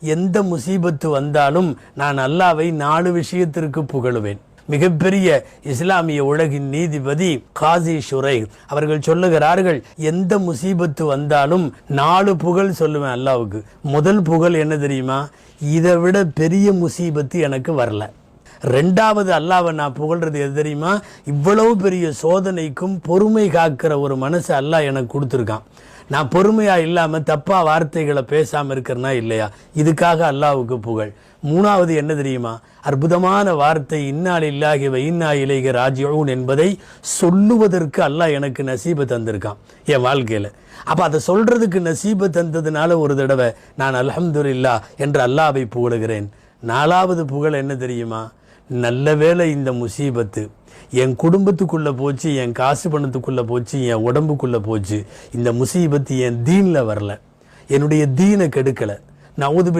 எந்த முசீபத்து வந்தாலும் நான் அல்லாவை நாலு விஷயத்திற்கு புகழுவேன். மிகப்பெரிய இஸ்லாமிய உலகின் நீதிபதி காசி ஷுரை அவர்கள் சொல்லுகிறார்கள் எந்த முசீபத்து வந்தாலும் நாலு புகழ் சொல்லுவேன் அல்லாவுக்கு. முதல் புகழ் என்ன தெரியுமா? இதை விட பெரிய முசீபத்து எனக்கு வரல. ரெண்டாவது அல்லாவை நான் புகழ்றது எது தெரியுமா? இவ்வளவு பெரிய சோதனைக்கும் பொறுமை காக்கிற ஒரு மனசு அல்லாஹ் எனக்கு கொடுத்துருக்கான். நான் பொறுமையாக இல்லாமல் தப்பாக வார்த்தைகளை பேசாமல் இருக்கிறனா இல்லையா? இதுக்காக அல்லாவுக்கு புகழ். மூணாவது என்ன தெரியுமா? அற்புதமான வார்த்தை இன்னால் இல்லாகி இன்னா இலைக ராஜ்யோன் என்பதை சொல்லுவதற்கு அல்லாஹ் எனக்கு நசீபை தந்திருக்கான் என் வாழ்க்கையில். அப்போ அதை சொல்கிறதுக்கு நசீபை தந்ததுனால ஒரு தடவை நான் அல்ஹம்துலில்லா என்று அல்லாவை புகழுகிறேன். நாலாவது புகழ் என்ன தெரியுமா? நல்ல வேளை இந்த முசீபத்து. என் குடும்பத்துக்குள்ள போச்சு என் காசு பணத்துக்குள்ள போச்சு என் உடம்புக்குள்ள போச்சு. இந்த முசீபத்து என் தீன்ல வரல. என்னுடைய தீனை கெடுக்கல. நான்